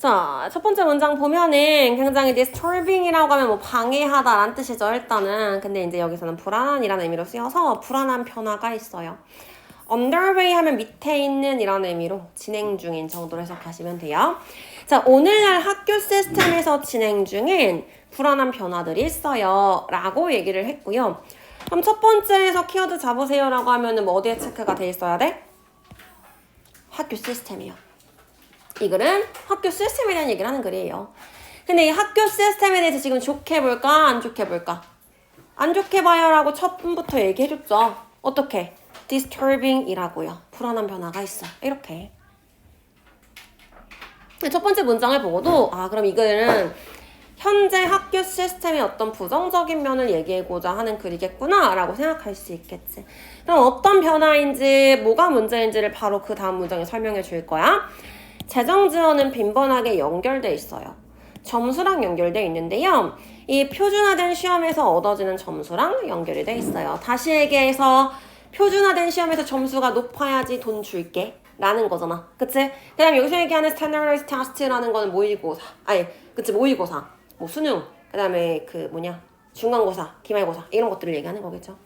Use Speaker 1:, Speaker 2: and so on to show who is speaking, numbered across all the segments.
Speaker 1: 자, 첫 번째 문장 보면은 굉장히 disturbing이라고 하면 뭐 방해하다라는 뜻이죠, 일단은. 근데 이제 여기서는 불안한이라는 의미로 쓰여서 불안한 변화가 있어요. underway 하면 밑에 있는 이라는 의미로 진행 중인 정도로 해석하시면 돼요. 자, 오늘날 학교 시스템에서 진행 중인 불안한 변화들이 있어요. 라고 얘기를 했고요. 그럼 첫 번째에서 키워드 잡으세요 라고 하면은 뭐 어디에 체크가 돼 있어야 돼? 학교 시스템이요. 이 글은 학교 시스템에 대한 얘기를 하는 글이에요. 근데 이 학교 시스템에 대해서 지금 좋게 볼까 안 좋게 볼까? 안 좋게 봐요라고 첫부터 얘기해줬죠. 어떻게? disturbing이라고요. 불안한 변화가 있어. 이렇게. 첫 번째 문장을 보고도 아 그럼 이 글은 현재 학교 시스템의 어떤 부정적인 면을 얘기하고자 하는 글이겠구나 라고 생각할 수 있겠지. 그럼 어떤 변화인지 뭐가 문제인지를 바로 그 다음 문장에 설명해 줄 거야. 재정 지원은 빈번하게 연결돼 있어요. 점수랑 연결돼 있는데요. 이 표준화된 시험에서 얻어지는 점수랑 연결이 돼 있어요. 다시 얘기해서 표준화된 시험에서 점수가 높아야지 돈 줄게. 라는 거잖아. 그치? 그 다음 여기서 얘기하는 standardized test라는 거는 모의고사. 아니, 그치, 모의고사. 뭐 수능. 그 다음에 그 뭐냐. 중간고사, 기말고사. 이런 것들을 얘기하는 거겠죠.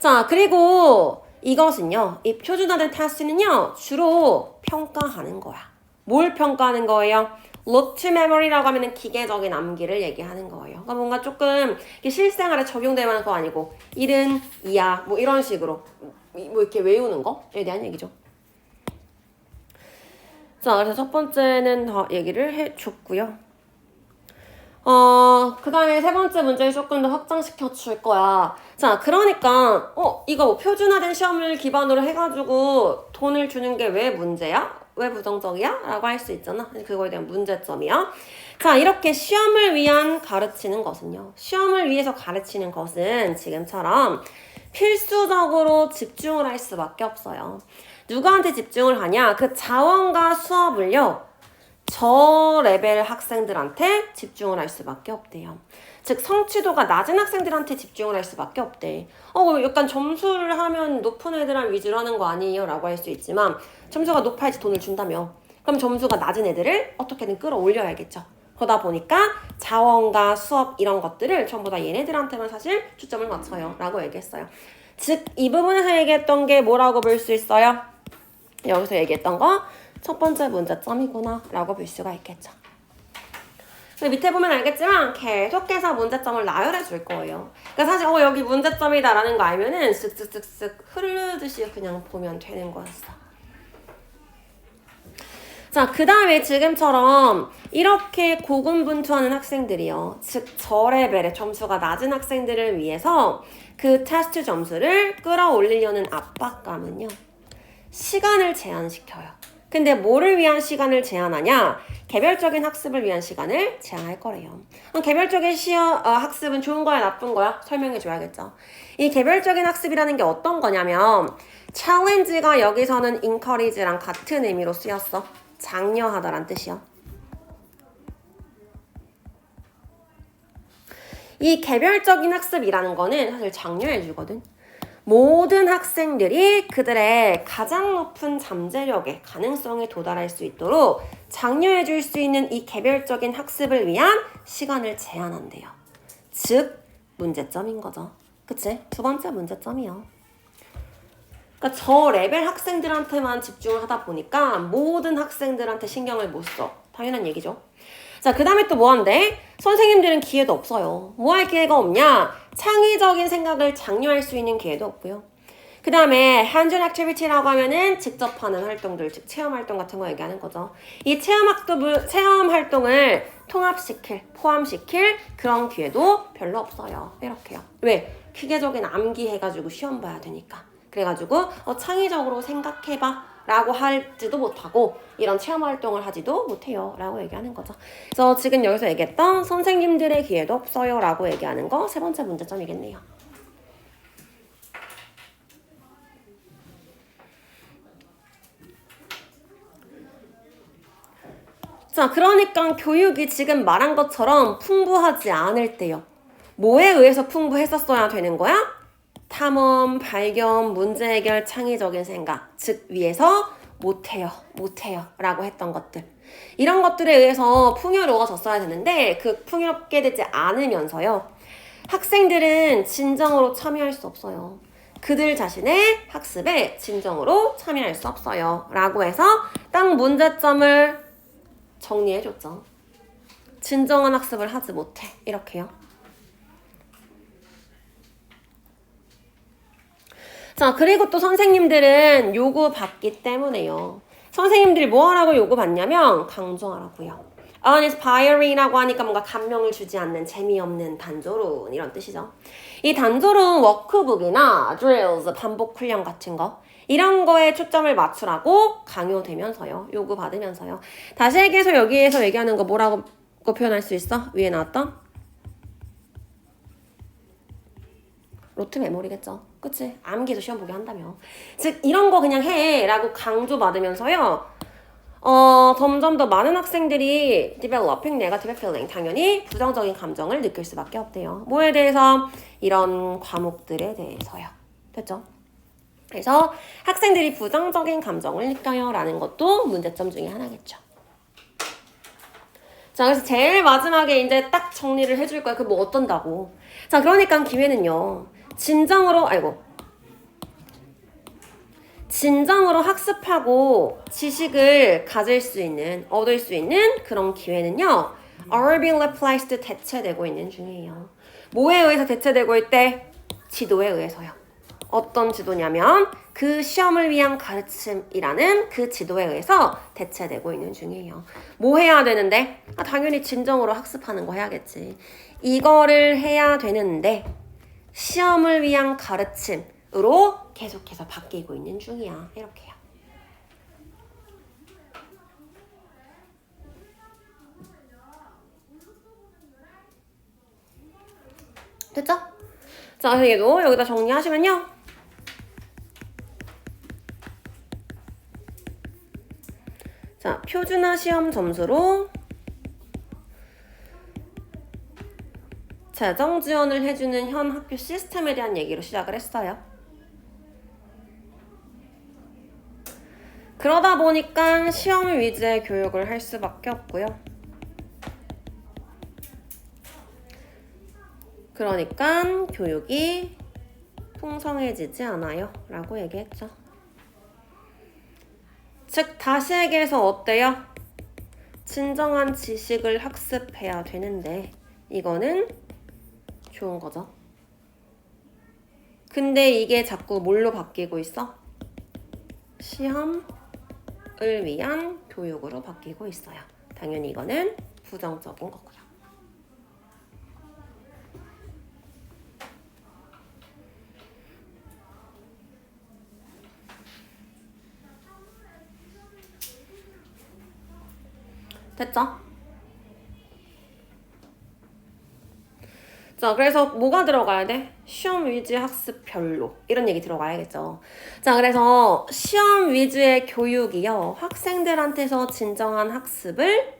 Speaker 1: 자, 그리고 이것은요. 이 표준화된 테스트는요. 주로 평가하는 거야. 뭘 평가하는 거예요? to memory라고 하면 기계적인 암기를 얘기하는 거예요. 그러니까 뭔가 조금 실생활에 적용될 만한 거 아니고 일은 이야 뭐 이런 식으로 뭐 이렇게 외우는 거에 대한 얘기죠. 자, 그래서 첫 번째는 더 얘기를 해줬고요. 어, 그 다음에 세 번째 문제를 조금 더 확장시켜 줄 거야. 자, 그러니까, 어, 이거 뭐 표준화된 시험을 기반으로 해가지고 돈을 주는 게 왜 문제야? 왜 부정적이야? 라고 할 수 있잖아. 그거에 대한 문제점이야. 자, 이렇게 시험을 위한 가르치는 것은요. 시험을 위해서 가르치는 것은 지금처럼 필수적으로 집중을 할 수밖에 없어요. 누구한테 집중을 하냐? 그 자원과 수업을요. 저 레벨 학생들한테 집중을 할 수밖에 없대요. 즉 성취도가 낮은 학생들한테 집중을 할 수밖에 없대. 어, 약간 점수를 하면 높은 애들한 위주로 하는 거 아니에요? 라고 할 수 있지만 점수가 높아야지 돈을 준다며. 그럼 점수가 낮은 애들을 어떻게든 끌어올려야겠죠. 그러다 보니까 자원과 수업 이런 것들을 전부 다 얘네들한테만 사실 초점을 맞춰요. 라고 얘기했어요. 즉, 이 부분에서 얘기했던 게 뭐라고 볼 수 있어요? 여기서 얘기했던 거 첫 번째 문제점이구나 라고 볼 수가 있겠죠. 밑에 보면 알겠지만 계속해서 문제점을 나열해 줄 거예요. 그러니까 사실 어 여기 문제점이다라는 거 알면은 쓱쓱쓱쓱 흐르듯이 그냥 보면 되는 거였어. 자, 그 다음에 지금처럼 이렇게 고군분투하는 학생들이요. 즉, 저 레벨의 점수가 낮은 학생들을 위해서 그 테스트 점수를 끌어올리려는 압박감은요. 시간을 제한시켜요. 근데 뭐를 위한 시간을 제한하냐? 개별적인 학습을 위한 시간을 제한할 거래요. 개별적인 시어, 어, 학습은 좋은 거야, 나쁜 거야? 설명해 줘야겠죠. 이 개별적인 학습이라는 게 어떤 거냐면, challenge가 여기서는 encourage랑 같은 의미로 쓰였어. 장려하다란 뜻이요. 이 개별적인 학습이라는 거는 사실 장려해 주거든. 모든 학생들이 그들의 가장 높은 잠재력의 가능성에 도달할 수 있도록 장려해 줄 수 있는 이 개별적인 학습을 위한 시간을 제한한대요. 즉, 문제점인 거죠. 그치? 두 번째 문제점이요. 그러니까 저 레벨 학생들한테만 집중을 하다 보니까 모든 학생들한테 신경을 못 써. 당연한 얘기죠. 자, 그 다음에 또 뭐 한대? 선생님들은 기회도 없어요. 뭐 할 기회가 없냐? 창의적인 생각을 장려할 수 있는 기회도 없고요. 그 다음에 hands-on activity라고 하면은 직접 하는 활동들, 즉 체험 활동 같은 거 얘기하는 거죠. 이 체험 학습을, 체험 활동을 통합시킬, 포함시킬 그런 기회도 별로 없어요. 이렇게요. 왜? 기계적인 암기 해가지고 시험 봐야 되니까. 그래가지고 어, 창의적으로 생각해봐 라고 할지도 못하고 이런 체험 활동을 하지도 못해요 라고 얘기하는 거죠. 그래서 지금 여기서 얘기했던 선생님들의 기회도 없어요 라고 얘기하는 거 세 번째 문제점이겠네요. 자 그러니까 교육이 지금 말한 것처럼 풍부하지 않을 때요. 뭐에 의해서 풍부했었어야 되는 거야? 탐험, 발견, 문제 해결, 창의적인 생각, 즉 위에서 못해요, 못해요 라고 했던 것들. 이런 것들에 의해서 풍요로워졌어야 되는데 그 풍요롭게 되지 않으면서요. 학생들은 진정으로 참여할 수 없어요. 그들 자신의 학습에 진정으로 참여할 수 없어요. 라고 해서 딱 문제점을 정리해줬죠. 진정한 학습을 하지 못해. 이렇게요. 자, 그리고 또 선생님들은 요구받기 때문에요. 선생님들이 뭐 하라고 요구받냐면 강조하라고요. uninspiring이라고 하니까 뭔가 감명을 주지 않는 재미없는 단조로운 이런 뜻이죠. 이 단조로운 워크북이나 drills, 반복 훈련 같은 거 이런 거에 초점을 맞추라고 강요되면서요. 요구받으면서요. 다시 얘기해서 여기에서 얘기하는 거 뭐라고 표현할 수 있어? 위에 나왔던? 로트 메모리겠죠. 그치? 암기도 시험 보게 한다며. 즉, 이런 거 그냥 해! 라고 강조받으면서요. 어, 점점 더 많은 학생들이 developing negative feeling, 당연히 부정적인 감정을 느낄 수밖에 없대요. 뭐에 대해서? 이런 과목들에 대해서요. 됐죠? 그래서 학생들이 부정적인 감정을 느껴요. 라는 것도 문제점 중에 하나겠죠. 자, 그래서 제일 마지막에 이제 딱 정리를 해줄 거야. 그 뭐 어떤다고. 자, 그러니까 기회는요. 진정으로, 아이고. 진정으로 학습하고 지식을 가질 수 있는, 얻을 수 있는 그런 기회는요. are being replaced 대체되고 있는 중이에요. 뭐에 의해서 대체되고 있대? 지도에 의해서요. 어떤 지도냐면 그 시험을 위한 가르침이라는 그 지도에 의해서 대체되고 있는 중이에요. 뭐 해야 되는데? 아, 당연히 진정으로 학습하는 거 해야겠지. 이거를 해야 되는데 시험을 위한 가르침으로 계속해서 바뀌고 있는 중이야. 이렇게요. 됐죠? 자, 얘도 여기다 정리하시면요. 자, 표준화 시험 점수로 재정 지원을 해주는 현 학교 시스템에 대한 얘기로 시작을 했어요. 그러다 보니까 시험 위주의 교육을 할 수밖에 없고요. 그러니까 교육이 풍성해지지 않아요. 라고 얘기했죠. 즉, 다시 얘기해서 어때요? 진정한 지식을 학습해야 되는데, 이거는 좋은 거죠. 근데 이게 자꾸 뭘로 바뀌고 있어? 시험을 위한 교육으로 바뀌고 있어요. 당연히 이거는 부정적인 거고요. 됐죠? 자, 그래서 뭐가 들어가야 돼? 시험 위주 학습 별로. 이런 얘기 들어가야겠죠. 자, 그래서 시험 위주의 교육이요. 학생들한테서 진정한 학습을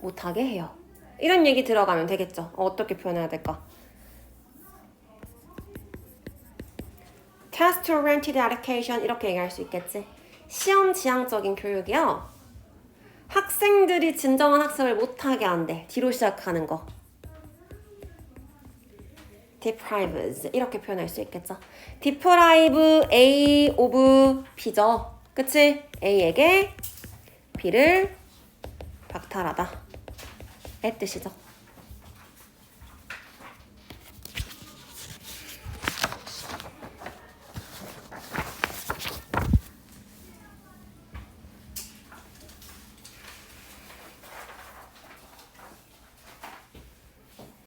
Speaker 1: 못하게 해요. 이런 얘기 들어가면 되겠죠. 어떻게 표현해야 될까? Test oriented education 이렇게 얘기할 수 있겠지. 시험 지향적인 교육이요. 학생들이 진정한 학습을 못하게 한대. 뒤로 시작하는 거. Deprives 이렇게 표현할 수 있겠죠. deprive A of B죠. 그치? A에게 B를 박탈하다. 의 뜻이죠.